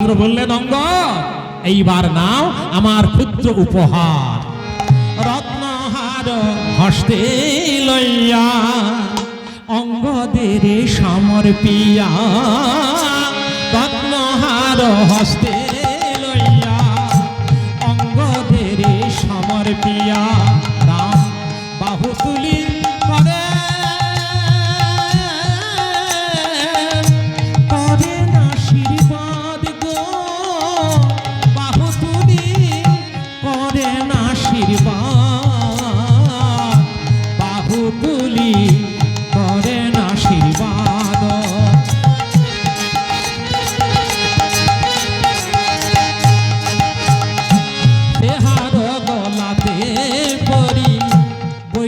চন্দ্র বললেন অঙ্গ এইবার নাও আমার পুত্র উপহার। রত্নহার হস্তে লইয়া অঙ্গদের সমর্পিয়া রত্নহার হস্তে লইয়া অঙ্গদের সমর্পিয়া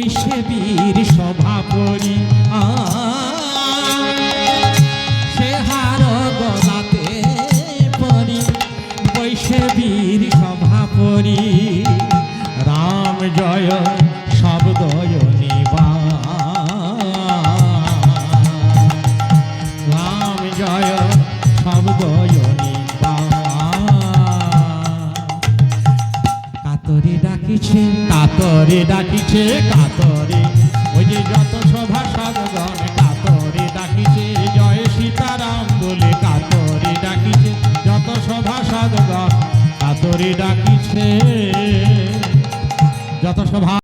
বৈশে বীর সভা পরি আ সেহার গলাতে পরি বীর সভা পরি রাম জয় শব্দয় নিবা রাম জয় শব্দয় নিবা কাতরে ডাকিছে কাতরে ডাকিছে, কাতরে। ওই যে যত সভা সাধগণ কাতরে ডাকিছে, জয় সীতারাম বলে কাতরে ডাকিছে। যত সভা সাধগণ কাতরে ডাকিছে। যত সভা